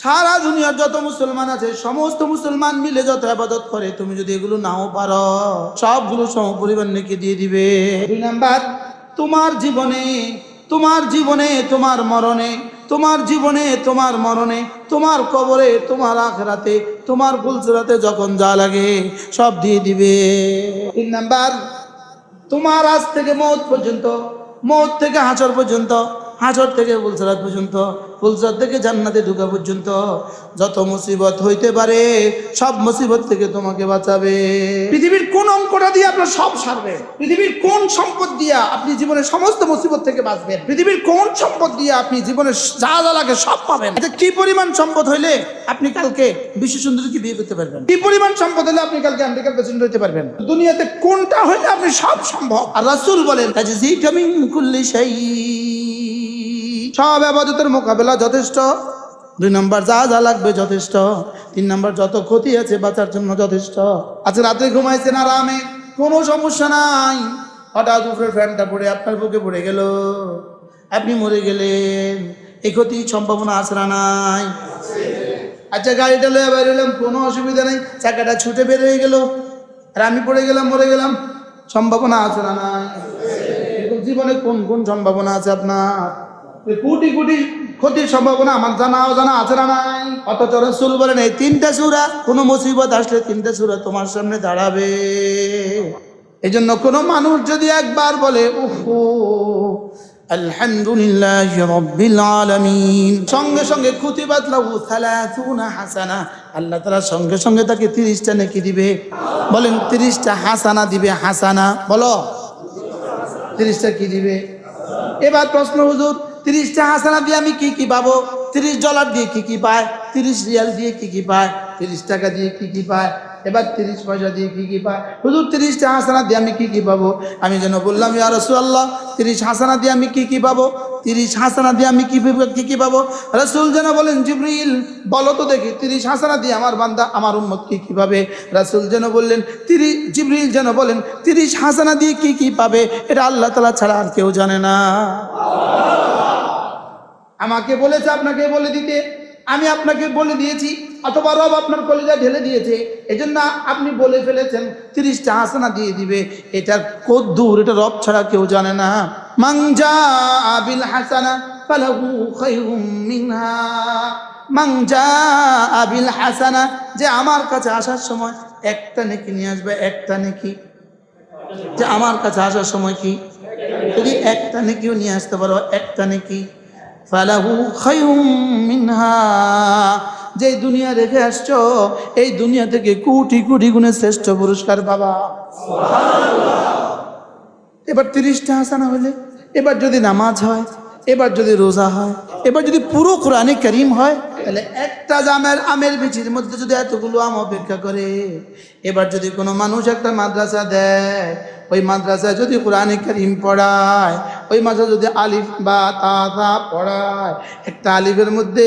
সারা দুনিয়ার যত মুসলমান আছে, সমস্ত মুসলমান মিলে যত আবাদত করে, তুমি যদি এগুলো নাও পারো, সবগুলো সমপরিমাণ নেকি দিয়ে দিবে। দুই নাম্বার, তোমার জীবনে তোমার জীবনে, তোমার মরণে, তোমার জীবনে, তোমার মরণে, তোমার কবরে, তোমার আখরাতে, তোমার ফুলসরাতে যখন যা লাগে, সব দিয়ে দিবে। তিন নাম্বার, তোমার আজ থেকে মৌত পর্যন্ত, মৌত থেকে হাঁচর পর্যন্ত হাঁচর থেকে ফুলসরাত পর্যন্ত, ফুলসরাত থেকে জান্নাতে ঢুকা পর্যন্ত যত মুসিবত হইতে পারে, সব মুসিবত থেকে তোমাকে বাঁচাবে। পৃথিবীর কোন অঙ্কটা দিয়ে আপনার সব সারবে? পৃথিবীর কোন সম্পদ দিয়ে আপনি জীবনের সমস্ত মুসিবত থেকে বাঁচবেন? পৃথিবীর কোন সম্পদ দিয়ে আপনি জীবনের যা যা লাগে সব পাবেন? আচ্ছা কি পরিমাণ সম্পদ হইলে আপনি কালকে বিশ্ব সুন্দরীকে বিয়ে করতে পারবেন? কি পরিমাণ সম্পদ হলে আপনি কালকে আমেরিকার প্রেসিডেন্ট হইতে পারবেন? দুনিয়াতে কোনটা হইলে আপনি সব সম্ভব? আর রাসূল বলেন তাজজিকা মিন কুল্লি শাই সব আবাদতের মোকাবেলা যথেষ্ট। দুই নম্বর যা যা লাগবে যথেষ্ট। তিন নম্বর যত ক্ষতি আছে বাঁচার জন্য যথেষ্ট। আজকে রাত্রে ঘুমাইছেন আরামে? কোনো সমস্যা নাই। হঠাৎ উপরে ফ্যানটা পড়ে আপনার বুকে পড়ে গেল। আপনি মরে গেলেন। এই ক্ষতি সম্ভাবনা না নাই? আচ্ছা গাড়িটা লয়ে বের হলাম কোনো অসুবিধা নেই। চাকাটা ছুটে বের হয়ে গেল। আর আমি পড়ে গেলাম, মরে গেলাম। সম্ভাবনা আছে না নাই? জীবনে কোন কোন সম্ভাবনা আছে আপনার? কোটি কোটি ক্ষতির সম্ভাবনা আমার জানা অজানা আছে না নাই? অথচ রসুল বলেন, এই তিনটা সুরা, কোনো মুসিবত আসলে তিনটা সুরা তোমার সামনে দাঁড়াবে। এই জন্য কোনো মানুষ যদি একবার বলে উফু আলহামদুলিল্লাহ রব্বিল আলামিন। সঙ্গে সঙ্গে কুতিবাত লাহু সালাসুনা হাসানা। আল্লাহ তাআলা সঙ্গে সঙ্গে তাকে 30টা নেকি দিবে। বলেন 30টা হাসানা দিবে হাসানা। বলো 30টা কি দিবে? এবার প্রশ্ন, হুজুর 30টা হাসানা দিয়ে আমি কি কি পাবো 30 ডলার দিয়ে কি কি পায় 30 রিয়াল দিয়ে কি কি পায় 30 টাকা দিয়ে কি কি পায় এবার 30 পয়সা দিয়ে কি কি পায় হুজুর 30টা হাসানা দিয়ে আমি কি কি পাবো আমি যেন বললাম ইয়া রাসূলুল্লাহ 30 হাসানা দিয়ে আমি কি কি পাবো 30 হাসানা দিয়ে আমি কি কি কি পাবো রাসূল যেন বলেন জিবরিল বলো তো দেখি 30 হাসানা দিয়ে আমার বান্দা আমার উম্মত কি কি পাবে রাসূল যেন বললেন 30 জিবরিল যেন বলেন 30 হাসানা দিয়ে কি কি পাবে এটা আল্লাহ তাআলা ছাড়া আর কেউ জানে না আমাকে বলেছে আপনাকে বলে দিতে। আমি আপনাকে বলে দিয়েছি, অথবা রব আপনার কলিজা ঢেলে দিয়েছে। এজন্য আপনি বলে ফেলেছেন, তিরিশটা হাসানা দিয়ে দিবে। এটার কদ্দূর এটা রব ছাড়া কেউ জানে না। মাংজা আবিল হাসানা ফালাহু খায়রুম মিনহা। মাংজা আবিল হাসানা, যে আমার কাছে আসার সময় একটা নেকি নিয়ে আসবে, একটা নেকি। যে আমার কাছে আসার সময় কি? যদি একটা নেকিও নিয়ে আসতে পারো, একটা নেকি। ফালাহু খায়রুম মিনহা। যে দুনিয়া রেখে আসছো, এই দুনিয়া থেকে কোটি কোটি গুণে শ্রেষ্ঠ পুরস্কার বাবা এবার তিরিশটা হাসানা হলে, এবার যদি নামাজ হয়, এবার যদি রোজা হয়, এবার যদি পুরো কোরআনে করিম হয়, তাহলে একটা জামের আমের বিচির মধ্যে যদি এতগুলো আম অপেক্ষা করে, এবার যদি কোনো মানুষ একটা মাদ্রাসা দেয়, ওই মাদ্রাসায় যদি কোরআনে করিম পড়ায় ওই মাঝে যদি আলিফ বা তা পড়ায়, একটা আলিফের মধ্যে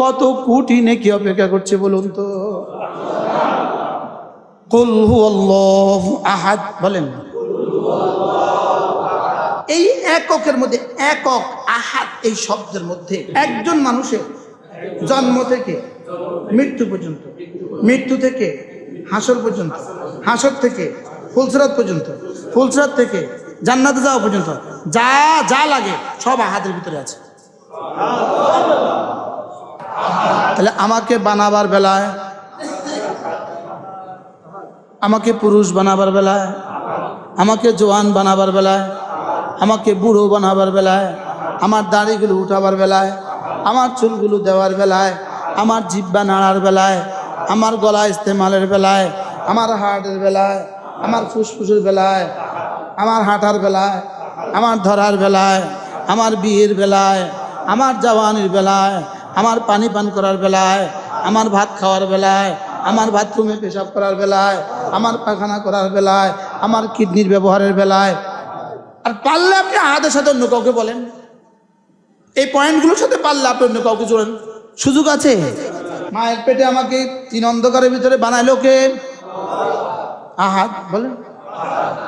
কত কোটি নেকি অপেক্ষা করছে বলুন তো? কুল হুয়াল্লাহু আহাদ, বলেন। এই এককের মধ্যে একক আহাত এই শব্দের মধ্যে একজন মানুষের জন্ম থেকে মৃত্যু পর্যন্ত, মৃত্যু থেকে হাসর পর্যন্ত, হাসর থেকে ফুলসরাত পর্যন্ত, ফুলসরাত থেকে জান্নাতে যাওয়া পর্যন্ত যা যা লাগে সব আহাতের ভিতরে আছে। তাহলে আমাকে বানাবার বেলায়, আমাকে পুরুষ বানাবার বেলায়, আমাকে জোয়ান বানাবার বেলায়, আমাকে বুড়ো বানাবার বেলায়, আমার দাড়িগুলো উঠাবার বেলায়, আমার চুলগুলো দেওয়ার বেলায়, আমার জিব্বা নাড়ার বেলায়, আমার গলা ইস্তেমালের বেলায়, আমার হার্টের বেলায়, আমার ফুসফুসের বেলায় আমার হাঁটার বেলায়, আমার ধরার বেলায়, আমার বিয়ের বেলায়, আমার জওয়ানির বেলায়, আমার পানি পান করার বেলায়, আমার ভাত খাওয়ার বেলায়, আমার বাথরুমে পেশাব করার বেলায়, আমার পায়খানা করার বেলায়, আমার কিডনির ব্যবহারের বেলায়। আর পারলে আপনি আহাদের সাথে অন্য কাউকে বলেন। এই পয়েন্টগুলোর সাথে পারলে আপনি অন্য কাউকে জোড়েন। সুযোগ আছে? মায়ের পেটে আমাকে তিন অন্ধকারের ভিতরে বানাইলো কে? আহাত, বলেন।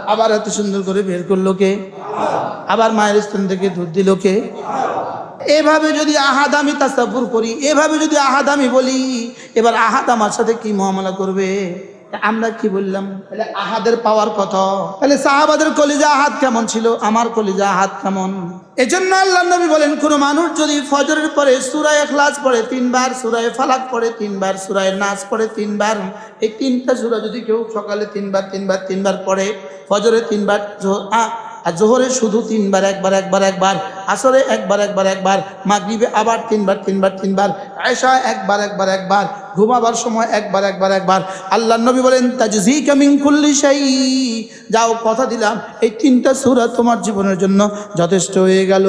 আবার এত সুন্দর করে বের করল কে? আবার মায়ের স্থান থেকে দুধ দিল কে? এভাবে যদি আহাদ আমি তাস্তাফুর করি, এভাবে যদি আহাদ আমি বলি, এবার আহাদ আমার সাথে কি মহামলা করবে? আমরা কি বললাম? তাহলে আহাদের পাওয়ার কথা তাহলে সাহাবাদের কলিজা হাত কেমন ছিল? আমার কলিজা হাত কেমন? এই জন্য আল্লাহ নবী বলেন, কোন মানুষ যদি ফজরের পরে সুরায় খ্লাস পড়ে, তিনবার সুরায় ফালাক পড়ে, তিনবার সুরায় নাচ পড়ে, তিনবার, এই তিনটা সুরা যদি কেউ সকালে তিনবার তিনবার তিনবার পড়ে, ফজরে তিনবার আর জোহরে শুধু তিনবার, একবার একবার একবার, আসরে একবার একবার একবার, মাগরিবে আবার তিনবার তিনবার তিনবার আয়সা একবার একবার একবার, ঘুমাবার সময় একবার একবার একবার। আল্লাহ নবী বলেন তাজজি কামিং কুল্লি শাই। যাও কথা দিলাম এই তিনটা সূরা তোমার জীবনের জন্য যথেষ্ট হয়ে গেল।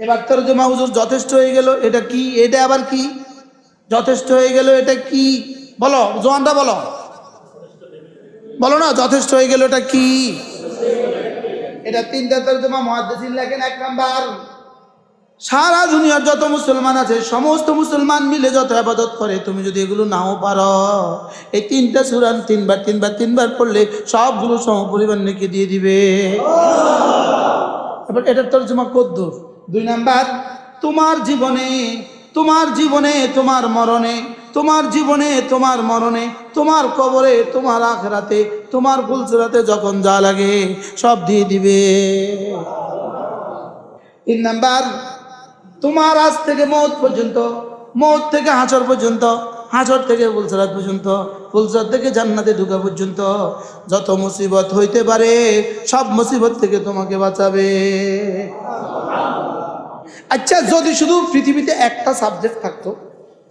এবার তোর জমা হুজুর, যথেষ্ট হয়ে গেল, এটা কি? এটা আবার কি? যথেষ্ট হয়ে গেল, এটা কি? বলো জোয়ানটা বলো। বলো না যথেষ্ট হয়ে গেল এটা কি? এটা তিনটা তর্জমা মহাদ্দেশিন লেখেন এক নাম্বার। সারা দুনিয়ার যত মুসলমান আছে সমস্ত মুসলমান মিলে যত আবাদত করে তুমি যদি এগুলো নাও পারো। এই তিনটা সুরান তিনবার তিনবার তিনবার পড়লে সবগুলো সমপরিমাণ নেকি দিয়ে দিবে। এবার এটার তর্জমা কদ্দুর দুই নাম্বার তোমার জীবনে তোমার জীবনে তোমার মরণে তোমার জীবনে, তোমার মরণে, তোমার কবরে, তোমার আখরাতে, তোমার ফুলসরাতে যখন যা লাগে সব দিয়ে দিবে। তিন নাম্বার, তোমার আজ থেকে মৌত পর্যন্ত, মৌত থেকে হাঁচর পর্যন্ত হাঁচর থেকে ফুলসরাত পর্যন্ত, ফুলসরাত থেকে জান্নাতে ঢুকা পর্যন্ত, যত মুসিবত হইতে পারে, সব মুসিবত থেকে তোমাকে বাঁচাবে। আচ্ছা যদি শুধু পৃথিবীতে একটা সাবজেক্ট থাকতো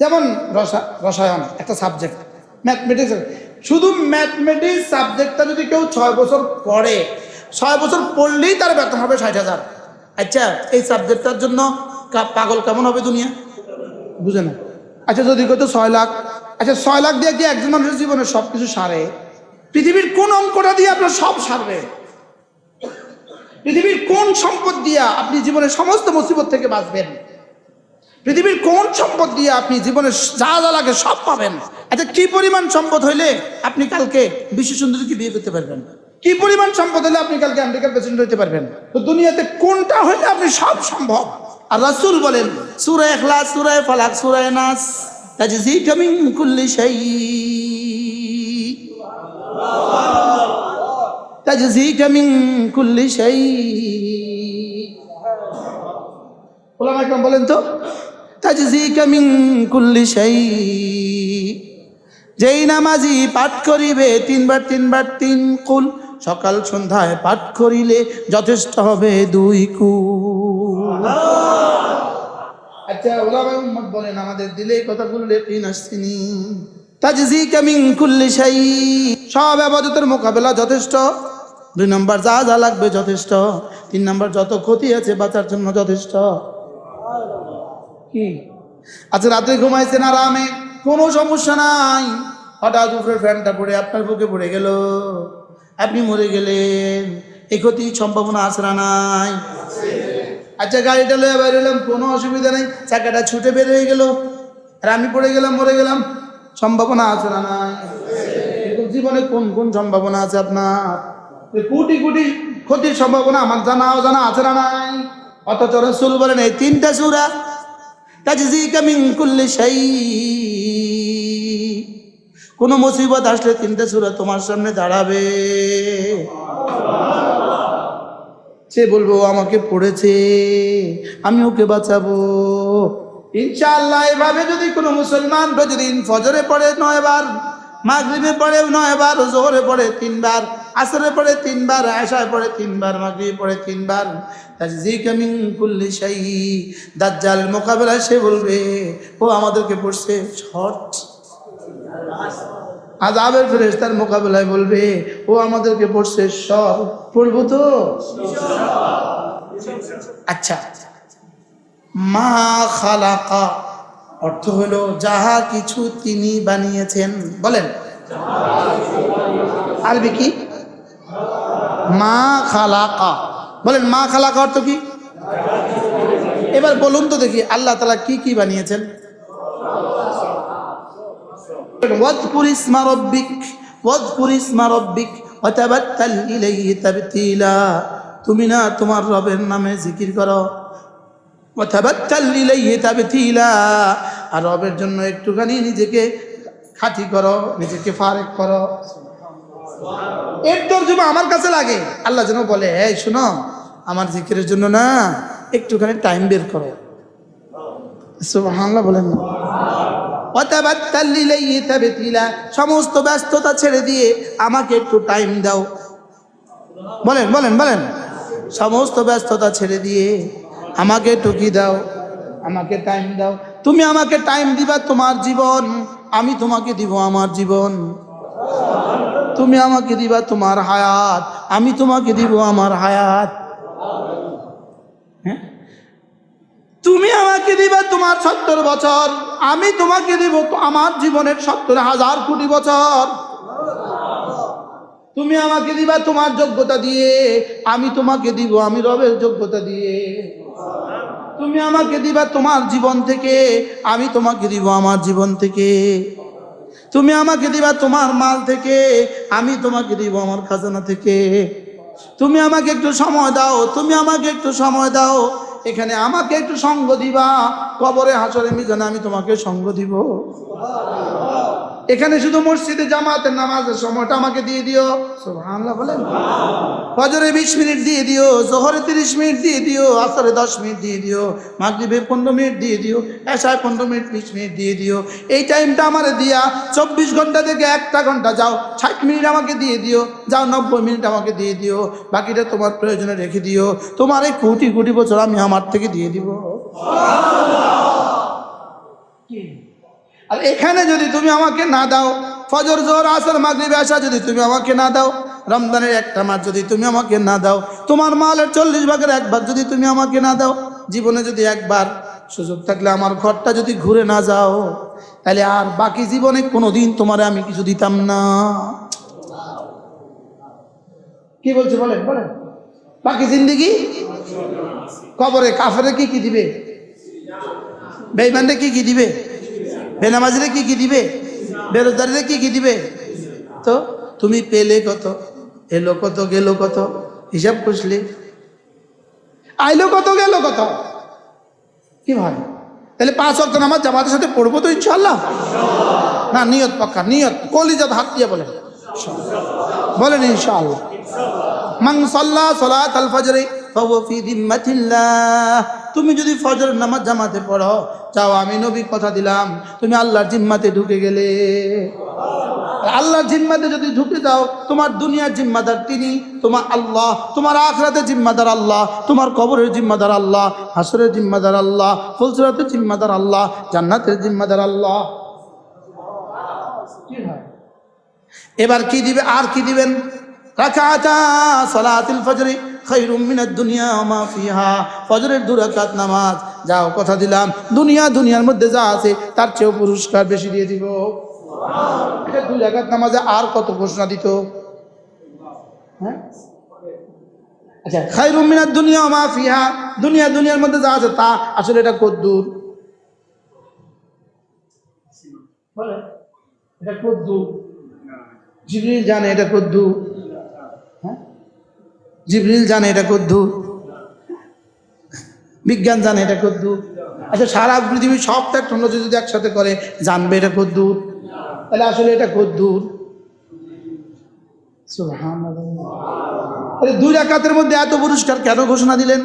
যেমন রসা রসায়ন, একটা সাবজেক্ট ম্যাথমেটিক্স শুধু ম্যাথমেটিক্স সাবজেক্টটা যদি কেউ ছয় বছর পড়ে, ছয় বছর পড়লেই তার বেতন হবে ষাট হাজার। আচ্ছা এই সাবজেক্টটার জন্য পাগল কেমন হবে দুনিয়া? বুঝে না। আচ্ছা যদি কত ছয় লাখ। আচ্ছা ছয় লাখ দিয়ে কি একজন মানুষের জীবনে সব কিছু সারে? পৃথিবীর কোন অঙ্কটা দিয়ে আপনার সব সারবে? পৃথিবীর কোন সম্পদ দিয়া আপনি জীবনের সমস্ত মুসিবত থেকে বাঁচবেন? পৃথিবীর কোন সম্পদ দিয়ে আপনি জীবনে যা যা লাগে সব পাবেন? আচ্ছা কি পরিমাণ সম্পদ হইলে আপনি কালকে বিশ্ব সুন্দরীকে বিয়ে করতে পারবেন? কি পরিমাণ সম্পদ হলে আপনি কালকে আমেরিকার প্রেসিডেন্ট হইতে পারবেন? তো দুনিয়াতে কোনটা হইলে আপনি সব সম্ভব? আর রাসূল বলেন সুরায় ইখলাস, সূরা ফালাক, সূরা নাস, তাজজি কামিন কুল্লি শাই তাজজিকা মিন কুল্লি শাই ওলামা একরাম বলেন তো তাজজিকা মিন কুল্লি শাই। যেই নামাজি পাঠ করিবে, তিনবার তিনবার তিন কুল। সকাল সন্ধ্যায় পাঠ করিলে যথেষ্ট হবে দুই কুল। আচ্ছা ওলামা উম্মত বলেন, আমাদের দিলে এই কথাগুলো লেপিন আসছিনি তাজজি কামিং কুল্লি শাই। সব আবাদতের মোকাবেলা যথেষ্ট। দুই নম্বর, যা যা লাগবে যথেষ্ট। তিন নম্বর, যত ক্ষতি আছে বাঁচার জন্য যথেষ্ট। কি? আচ্ছা রাত্রে ঘুমাইছেন আরামে? কোনো সমস্যা নাই। হঠাৎ উপরে ফ্যানটা পড়ে আপনার বুকে পড়ে গেল। আপনি মরে গেলেন। এই ক্ষতির সম্ভাবনা না নাই? আচ্ছা গাড়িটা লয়ে বের হলাম, কোনো অসুবিধা নেই। চাকাটা ছুটে বের হয়ে গেল। আর আমি পড়ে গেলাম, মরে গেলাম। সম্ভাবনা না নাই? জীবনে কোন কোন সম্ভাবনা আছে আপনার? কোটি কোটি ক্ষতির সম্ভাবনা আমার জানা অজানা আছে না নাই? অথচ রসুল বলেন, এই তিনটা সুরা শাই। কোন মুসিবত আসলে তিনটে সুরা তোমার সামনে দাঁড়াবে। সে বলব আমাকে পড়েছে, আমি ওকে বাঁচাবো। ইনশাল্লাহ এভাবে যদি কোনো মুসলমান প্রতিদিন ফজরে পড়ে নয় বার মাগরিবে পড়ে নয় বার, জোহরে পড়ে তিনবার, আসরে পড়ে তিনবার আশায় পড়ে তিনবার, মাগরিবে পড়ে তিনবার। দাজ্জাল মোকাবেলায় সে বলবে, ও আমাদেরকে পড়ছে শর্ট। আজাবের ফেরেশতার মোকাবেলায় বলবে, ও আমাদেরকে পড়ছে সব পড়ব তো? আচ্ছা। মা খালাকা অর্থ হলো যাহা কিছু তিনি বানিয়েছেন বলেন আরবি কি মা খালাকা বলেন মা খালাকা অর্থ কি এবার বলুন তো দেখি আল্লাহ তালা কি কি বানিয়েছেন واذكر اسم ربك واذكر اسم ربك وتبتل إليه تبتيلا তুমি না তোমার রবের নামে জিকির করো ওয়াতাবাত্তাল ইলাইহি তাবতীলা আর রবের জন্য একটুখানি নিজেকে খাঁটি করো, নিজেকে ফারেক করো। এর তর্জমা আমার কাছে লাগে। আল্লাহ যেন বলে হ্যাঁ শোনো, আমার জিকিরের জন্য না, একটুখানি টাইম বের করো। সুবহানাল্লাহ বলেন না। সমস্ত ব্যস্ততা ছেড়ে দিয়ে আমাকে একটু টাইম দাও। বলেন বলেন বলেন। সমস্ত ব্যস্ততা ছেড়ে দিয়ে আমাকে টুকি দাও, আমাকে টাইম দাও। তুমি আমাকে টাইম দিবা তোমার জীবন, আমি তোমাকে দিব আমার জীবন। তুমি আমাকে দিবা তোমার হায়াত, আমি তোমাকে দিব আমার হায়াত। হ্যাঁ? তুমি আমাকে দিবা তোমার সত্তর বছর, আমি তোমাকে দিব আমার জীবনের সত্তর হাজার কোটি বছর। তুমি আমাকে দিবা তোমার যোগ্যতা দিয়ে, আমি তোমাকে দিব আমি রবের যোগ্যতা দিয়ে। তুমি আমাকে দিবা তোমার জীবন থেকে, আমি তোমাকে দিব আমার জীবন থেকে। তুমি আমাকে দিবা তোমার মাল থেকে, আমি তোমাকে দিব আমার খাজানা থেকে। তুমি আমাকে একটু সময় দাও, তুমি আমাকে একটু সময় দাও। এখানে আমাকে একটু সঙ্গ দিবা, কবরে হাসরে মিজানে আমি তোমাকে সঙ্গ দিব। এখানে শুধু মসজিদে জামাতের নামাজের সময়টা আমাকে দিয়ে দিও। বলেন। ফজরে বিশ মিনিট দিয়ে দিও, জোহরে তিরিশ মিনিট দিয়ে দিও, আসরে দশ মিনিট দিয়ে দিও, মাগরিবে পনেরো মিনিট দিয়ে দিও এসায় পনেরো মিনিট, বিশ মিনিট দিয়ে দিও। এই টাইমটা আমার দিয়া চব্বিশ ঘণ্টা থেকে একটা ঘণ্টা যাও, ষাট মিনিট আমাকে দিয়ে দিও, যাও নব্বই মিনিট আমাকে দিয়ে দিও, বাকিটা তোমার প্রয়োজনে রেখে দিও। তোমার এই কোটি কোটি বছর আমি আমার থেকে দিয়ে দিব? আর এখানে যদি তুমি আমাকে না দাও, ফজর জোর আসর, মাগরিব আসা যদি তুমি আমাকে না দাও, রমজানের একটা মাস যদি তুমি আমাকে না দাও, তোমার মালের চল্লিশ ভাগের এক ভাগ যদি তুমি আমাকে না দাও, জীবনে যদি একবার সুযোগ থাকলে আমার ঘরটা যদি ঘুরে না যাও, তাহলে আর বাকি জীবনে কোনোদিন তোমারে আমি কিছু দিতাম না। কি বলছে বলেন বলেন। বাকি জিন্দিগি? কবরে, কাফারে কি কি দিবে? বেইমানরে কি কি দিবে? বেনামাজিরে কি কি দিবে? বেরোজগারিরে কি কি দিবে? তো তুমি পেলে কত? এলো কত? গেল কত? হিসাব কষলে আইলো কত? গেল কত? কি ভাই? তাহলে পাঁচ অর্থ নামাজ জামাতের সাথে পড়ব তো ইনশাল্লাহ না, নিয়ত পাক্কা, নিয়ত। কলিজাত হাত দিয়ে বলেন। বলেন ইনশাআল্লাহ। মান সাল্লা সালাত আল ফজরে ফাহুয়া ফি তুমি যদি ফজর নামাজ জামাতে পড়ো যাও আমি নবী কথা দিলাম, তুমি আল্লাহর জিম্মাতে ঢুকে গেলে। আল্লাহর জিম্মাতে যদি ঢুকে যাও, তোমার দুনিয়ার জিম্মাদার তিনি, তোমার আল্লাহ, তোমার আখরাতে জিম্মাদার আল্লাহ, তোমার কবরের জিম্মাদার আল্লাহ, হাসরের জিম্মাদার আল্লাহ, ফুলসরাতের জিম্মাদার আল্লাহ, জান্নাতের জিম্মাদার আল্লাহ। এবার কি দিবে, আর কি দিবেন? রাকাতা সালাতুল ফজরি। দুনিয়া ফজরের দু রাকাত নামাজ। যাও, কথা দিলাম। দুনিয়া দুনিয়ার মধ্যে যা আছে, তার চেয়েও পুরস্কার বেশি দিয়ে দিব। দুই নামাজে আর কত ঘোষণা দিত? হ্যাঁ? আচ্ছা দুনিয়া দুনিয়া দুনিয়ার মধ্যে যা আছে, তা আসলে এটা কদ্দুর এটা জানে এটা জিবরিল জানে এটা কদ্দু বিজ্ঞান জানে এটা কদ্দু আচ্ছা সারা পৃথিবীর সব টেকনোলজি যদি একসাথে করে, জানবে এটা কদ্দুর তাহলে আসলে এটা কদ্দুর দুই রাকাতের মধ্যে এত পুরস্কার কেন ঘোষণা দিলেন?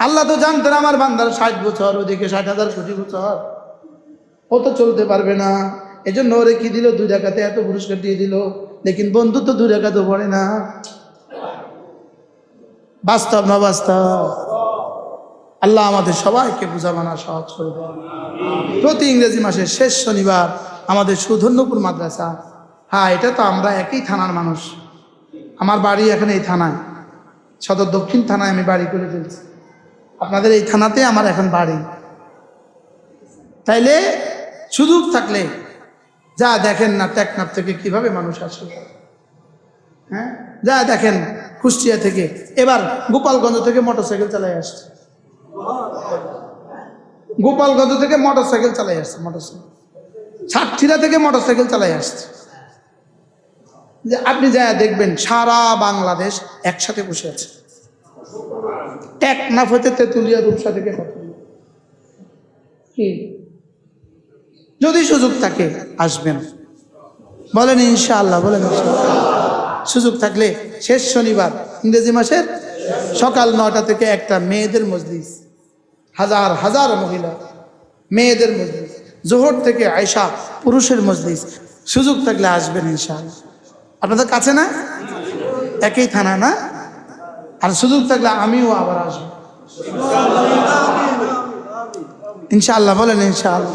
আল্লাহ তো জানতেন আমার বান্দার ষাট বছর, ওদিকে ষাট হাজার কোটি বছর। ও তো চলতে পারবে না। এজন্য ওরে কি দিল? দুই টাকাতে এত পুরস্কার দিয়ে দিল। লেকিন বন্ধু তো দুই টাকা তো পড়ে না। বাস্তব না বাস্তব? আল্লাহ আমাদের সবাইকে বুঝাবানা সহজ করবে প্রতি ইংরেজি মাসের শেষ শনিবার আমাদের সুধন্যপুর মাদ্রাসা। হ্যাঁ এটা তো আমরা একই থানার মানুষ। আমার বাড়ি এখন এই থানায়। সদর দক্ষিণ থানায় আমি বাড়ি করে ফেলছি। আপনাদের এই থানাতে আমার এখন বাড়ি। তাইলে সুযোগ থাকলে যা দেখেন না, টেকনাফ থেকে কীভাবে মানুষ আসে? হ্যাঁ যা দেখেন কুষ্টিয়া থেকে। এবার গোপালগঞ্জ থেকে মোটরসাইকেল চালাই আসছে। গোপালগঞ্জ থেকে মোটরসাইকেল চালাই আসছে, মোটরসাইকেল। সাতক্ষীরা থেকে মোটরসাইকেল চালাই আসছে। যে আপনি যা দেখবেন, সারা বাংলাদেশ একসাথে বসে আছে। টেকনাফ হতে তেঁতুলিয়া রূপসা থেকে যদি সুযোগ থাকে, আসবেন। বলেন ইনশাআল্লাহ বলেন ইনশাআল্লাহ। সুযোগ থাকলে শেষ শনিবার, ইংরেজি মাসের সকাল নটা থেকে একটা মেয়েদের মজলিস। হাজার হাজার মহিলা মেয়েদের মজলিস। জোহর থেকে আয়সা পুরুষের মজলিস। সুযোগ থাকলে আসবেন ইনশাআল্লাহ। আপনাদের কাছে না? একই থানা না? আর সুযোগ থাকলে আমিও আবার আসব। ইনশাআল্লাহ, বলেন ইনশাআল্লাহ।